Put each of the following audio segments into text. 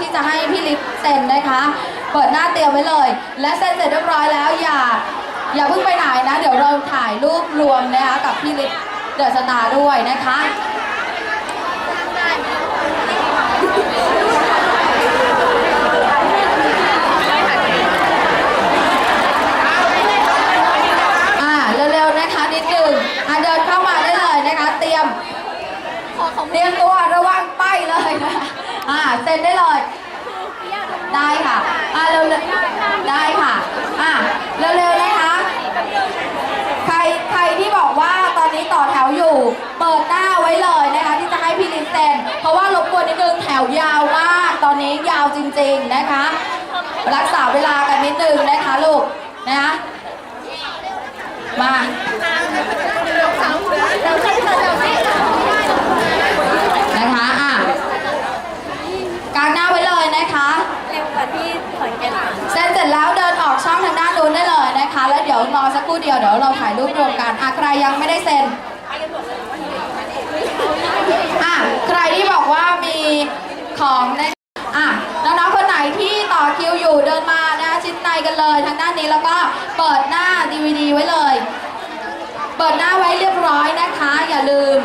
ที่จะให้พี่ลิฟเซ็นนะคะ เปิดหน้าเตรียมไว้เลย และเซ็นเสร็จเรียบร้อยแล้วอย่าอย่าเพิ่งไปไหนนะ เดี๋ยวเราถ่ายรูปรวมนะคะกับพี่ลิฟเดอะสตาร์ด้วยนะคะอ่าเร็วๆนะคะนิดหนึ่งอะเดินเข้ามาได้เลยนะคะ เตรียมเตรียมตัวระวังป้ายเลยนะ อ่าเซ็นได้เลย ได้ค่ะอ่าเร็วๆได้ค่ะอ่าเร็วๆนะคะ ใครใครที่บอกว่าตอนนี้ต่อแถวอยู่ เปิดหน้าไว้เลยนะคะ ที่จะให้พี่ลินเซ็นเพราะว่ารบกวนนิดนึงแถวยาวมากตอนนี้ยาวจริง ๆนะคะ รักษาเวลากันนิดนึงนะคะลูกนะคะมา นะคะอะกางหน้าไว้เลยนะคะ เร็วกว่าที่ขอนแก่น เซ็นเสร็จแล้วเดินออกช่องทางด้านนู้นได้เลยนะคะ แล้วเดี๋ยวรอ สักครู่เดียวเดี๋ยวเราถ่ายรูปรวมกันอะใครยังไม่ได้เซ็นอะใครที่บอกว่ามีของในอะน้องๆคนไหนที่ต่อคิวอยู่เดินมานะชิ้นในกันเลยทางด้านนี้แล้วก็เปิดหน้า DVD ไว้เลย เปิดหน้าไว้เรียบร้อยนะคะ อย่าลืม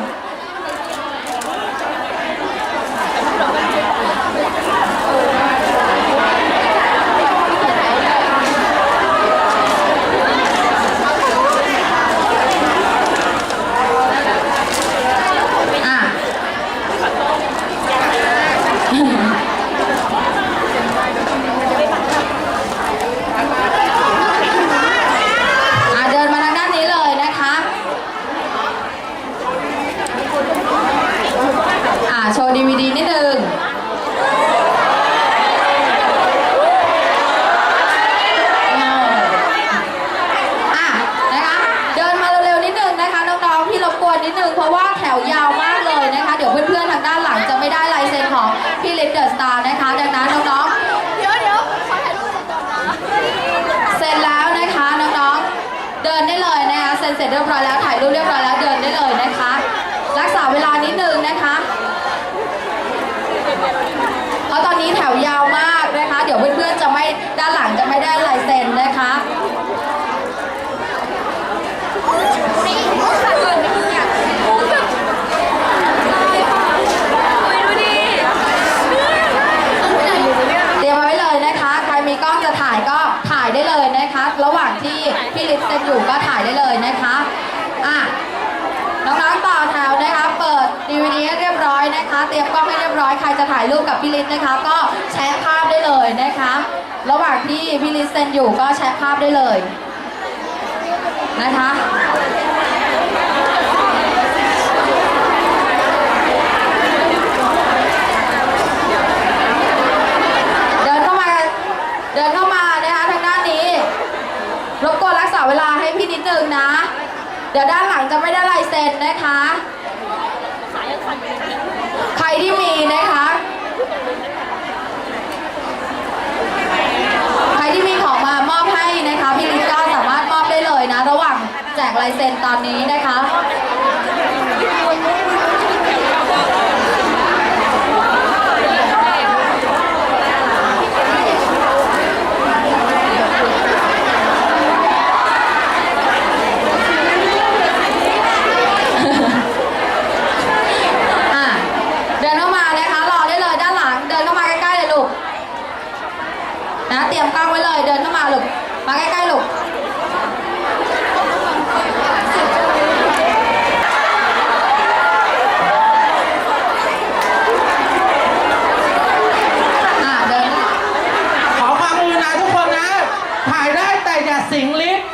อะ อะ เดินมาทางด้านนี้เลยนะคะ อะ โชว์ดีวดีนิดนึง อะนะคะเดินมาเร็วๆนิดนึงนะคะน้องๆพี่รบกวนนิดนึงเพราะว่าแถวยาวมากเลยนะคะ เดี๋ยวเพื่อนๆทางด้านหลังจะไม่ได้ลายเซ็นของพี่ลิฟเดอะสตาร์นะคะ ดังนั้นน้อง เดี๋ยวเดี๋ยวขอถ่ายรูปก่อนนะ ๆเซ็นแล้วนะคะน้องๆเดินได้เลยนะคะเซ็นเสร็จเรียบร้อยแล้วถ่ายรูปเรียบร้อยแล้วเดินได้เลยนะคะ รักษาเวลานิดนึงนะคะ เพราะตอนนี้แถวยาวมากนะคะ เดี๋ยวเพื่อนๆจะไม่ด้านหลังจะไม่ได้ลายเซ็นนะคะ เตรียมเอาไว้เลยนะคะ ใครมีกล้องจะถ่ายก็ถ่ายได้เลยนะคะ ระหว่างที่พี่ลิศเซ็นอยู่ก็ถ่ายได้เลยนะคะ อะ น้องๆต่อแถวนะคะ เปิด DVD ให้เรียบร้อยนะคะ เตรียมกล้องให้เรียบร้อย ใครจะถ่ายรูปกับพี่ลิศนะคะ ก็แชร์ภาพได้เลยนะคะ ระหว่าง ที่พี่ลิศเซนอยู่ก็แชร์ภาพได้เลย นะคะเดินเข้ามาเดินเข้ามานะคะทางด้านนี้ รบกวนรักษาเวลาให้พี่นิดนึงนะ เดี๋ยวด้านหลังจะไม่ได้ลายเซ็นนะคะ ใครที่มีนะคะ ใครที่มีของมามอบให้นะคะ พี่ลิศก็สามารถมอบได้เลยนะ ระหว่างแจกลายเซ็น ตอนนี้นะคะอะเดินเข้ามานะคะรอได้เลยด้านหลัง เดินเข้ามาใกล้ๆเลยลูกนะเตรียมกล้องไว้เลย เดินเข้ามาลูกมาใกล้ๆลูกอะเดิน ขอความกรุณาทุกคนนะ ถ่ายได้แต่อย่าสิงลิฟต์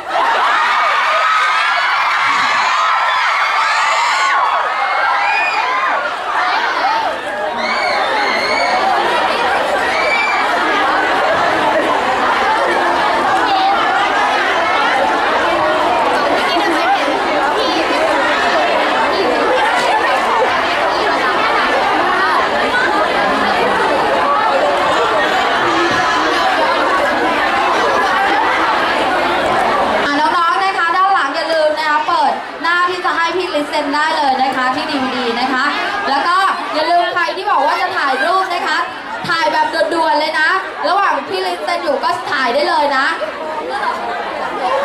พี่ลิซเซ็นอยู่ก็ถ่ายได้เลยนะ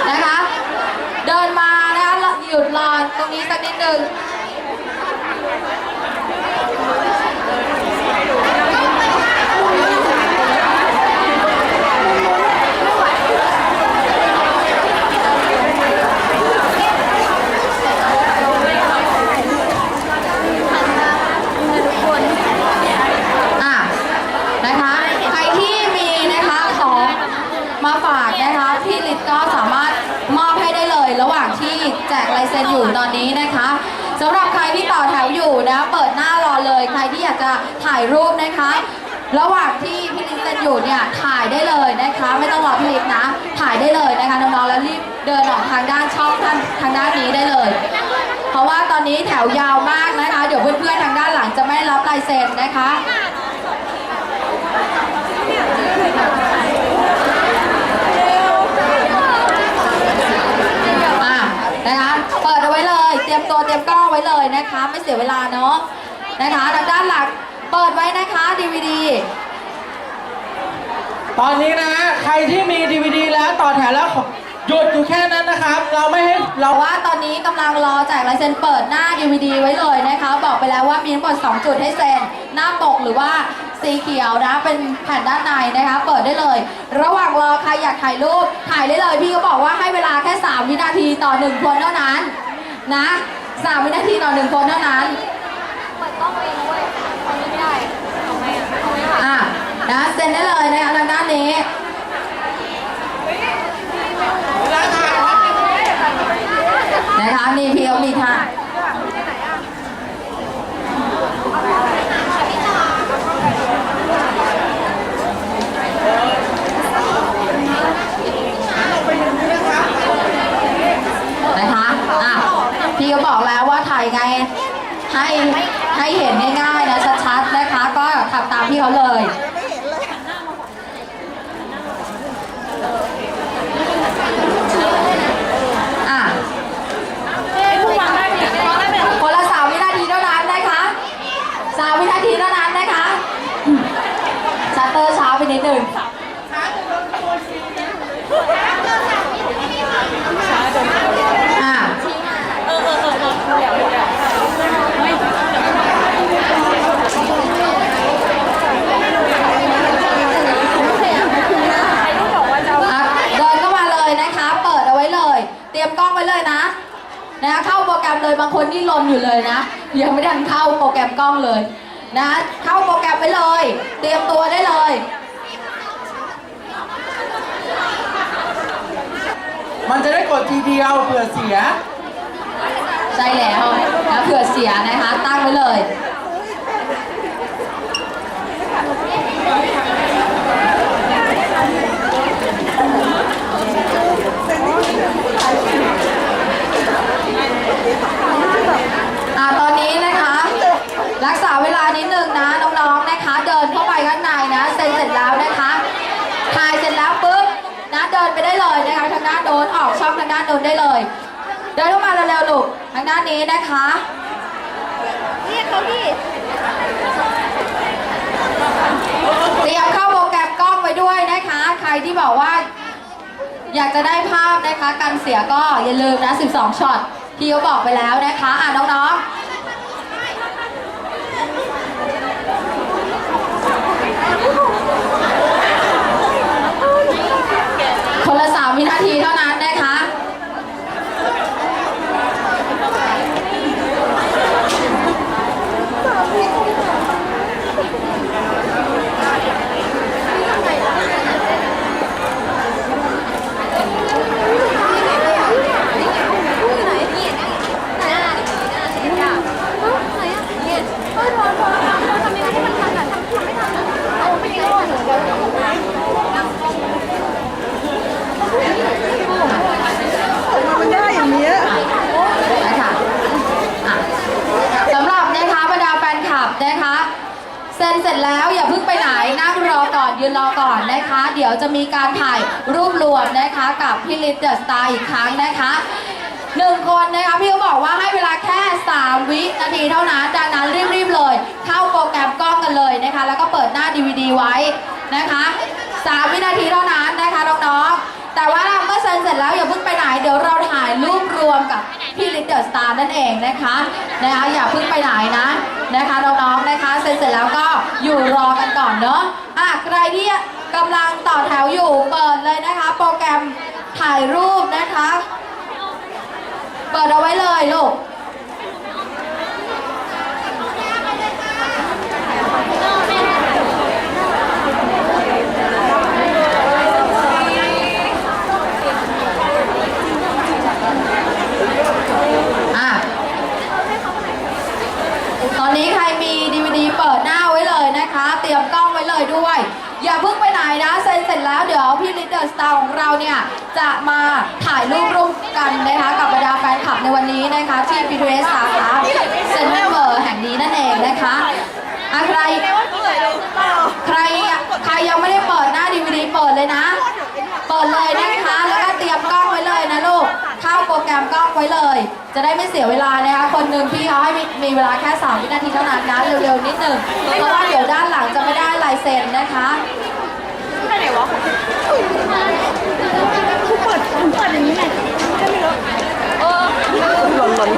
นะคะ เดินมานะคะหยุดรอตรง นี้สักนิดนึง อะนะคะ ใครที่มีนะคะของมาฝากนะคะพี่ลิศก็สามารถมอบให้ได้เลย ระหว่างที่แจกลายเซ็นอยู่ตอนนี้นะคะสำหรับใครที่ต่อแถวอยู่นะ เปิดหน้ารอเลย ใครที่อยากจะถ่ายรูปนะคะ ระหว่างที่พี่ลิศ เนี่ยถ่ายได้เลยนะคะไม่ต้องรอพี่ลิศนะ ถ่ายได้เลยนะคะน้องๆแล้วรีบเดินออกทางด้านช่องทางทางด้านนี้ได้เลย เพราะว่าตอนนี้แถวยาวมากนะคะ เดี๋ยวเพื่อนๆทางด้านหลังจะไม่รับลายเซ็นนะคะอะนะคะเปิดเอาไว้เลย เตรียมตัวเตรียมกล้องไว้เลยนะคะ ไม่เสียเวลาเนาะนะคะ ทางด้านหลังเปิดไว้นะคะ DVD ตอนนี้นะฮะใครที่มีดีวดีแล้วต่อแถวแล้วหยุดอยู่แค่นั้นนะครับ เราไม่ให้เรา แต่ว่าตอนนี้กำลังรอแจกลายเซ็นเปิดหน้า DVD ไว้เลยนะคะ บอกไปแล้วว่ามีทั้งหมด2จุดให้เซ็นหน้าปกหรือว่าสีเขียวนะ เป็นแผ่นด้านในนะคะ เปิดได้เลย ระหว่างรอใครอยากถ่ายรูปถ่ายได้เลย พี่ก็บอกว่าให้เวลาแค่ 3 วินาทีต่อ 1 คนเท่านั้นนะ3วินาทีต่อ 1 คนเท่านั้น เปิดกล้องเองนะเว้ยทำไม่ได้ทำไมอะทำไมอะ อะ นะเซ็นได้เลยนะคะทางด้านนี้นะคะนี่พี่เขามีท่านะคะอะพี่ก็บอกแล้วว่าถ่ายไงให้ให้เห็นง่ายๆนะชัดๆนะคะ ก็ทำตามพี่เขาเลย อะ พูดวางได้ไหมวางได้ไหม คนละสามวินาทีเท่านั้นนะคะสามวินาทีเท่านั้นนะคะชัตเตอร์ช้าไปนิดหนึ่งอะ เออเออเออเออเดี๋ยวเดี๋ยวเดี๋ยวไม่ อะเดินเข้ามาเลยนะคะ เปิดเอาไว้เลย เตรียมกล้องไว้เลยนะ นะคะเข้าโปรแกรมเลยบางคนนี่ลนอยู่เลยนะ ยังไม่ทันเข้าโปรแกรมกล้องเลยนะเข้าโปรแกรมไปเลย เตรียมตัวได้เลย มันจะได้กดทีเดียวเผื่อเสีย ใช่แล้วนะเผื่อเสียนะคะตั้งไว้เลย อ่าตอนนี้นะคะ รักษาเวลานิดนึงนะน้องๆนะคะ เดินเข้าไปข้างในนะเซ็นเสร็จแล้วนะคะถ่ายเสร็จแล้วปุ๊บนะเดินไปได้เลยนะคะทางด้านโน้นออกช่องทางด้า นโน้นได้เลย เดินเข้ามาเร็วๆลูกทางด้านนี้นะคะเรียกเขาดิเตรียมเข้าโปรแกรมกล้องไว้ด้วยนะคะ ใครที่บอกว่า อยากจะได้ภาพนะคะ กันเสียก็อย่าลืมนะ 12 ช็อตพี่เขาบอกไปแล้วนะคะ อะน้องๆ รอก่อนนะคะ เดี๋ยวจะมีการถ่ายรูปรวมนะคะกับพี่ลิตเดอร์สตาร์อีกครั้งนะคะหนึ่งคนนะคะพี่เขาบอกว่าให้เวลาแค่ 3 วินาทีเท่านั้นดังนั้นรีบๆเลย เข้าโปรแกรมกล้องกันเลยนะคะ แล้วก็เปิดหน้า DVD ไว้นะคะ 3 วินาทีเท่านั้นนะคะน้องๆแต่ว่าเมื่อเซ็นเสร็จแล้วอย่าเพิ่งไปไหนเดี๋ยวเราถ่ายรูปรวมกับพี่ลิตเดอร์สตาร์นั่นเองนะคะนะคะอย่าเพิ่งไปไหนนะนะคะน้องๆนะคะเซ็นเสร็จแล้วก็อยู่รอกันก่อนเนาะ ใครที่กำลังต่อแถวอยู่เปิดเลยนะคะ โปรแกรมถ่ายรูปนะคะ เปิดเอาไว้เลยลูก ว้เลย จะได้ไม่เสียเวลานะคะคนหนึ่งพี่เขาให้มีมีเวลาแค่3วินาทีเท่านั้นนะเร็วๆนิดหนึ่งเพราะว่าเดี๋ยวด้านหลังจะไม่ได้ลายเซ็นนะคะไปไหนวะคุณเปิดคุณเปิดอย่างนี้ไหมใช่ไหมล่ะเออหล่นหล่น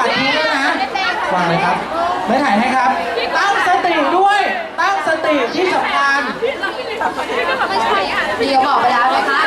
าดทีด้วนะวางเลยครับไม่ถ่ายให้ครับ ตั้งสติด้วย ตั้งสติที่สำคัญ เดี๋ยวบอกไปแล้วนะคะ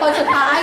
คน他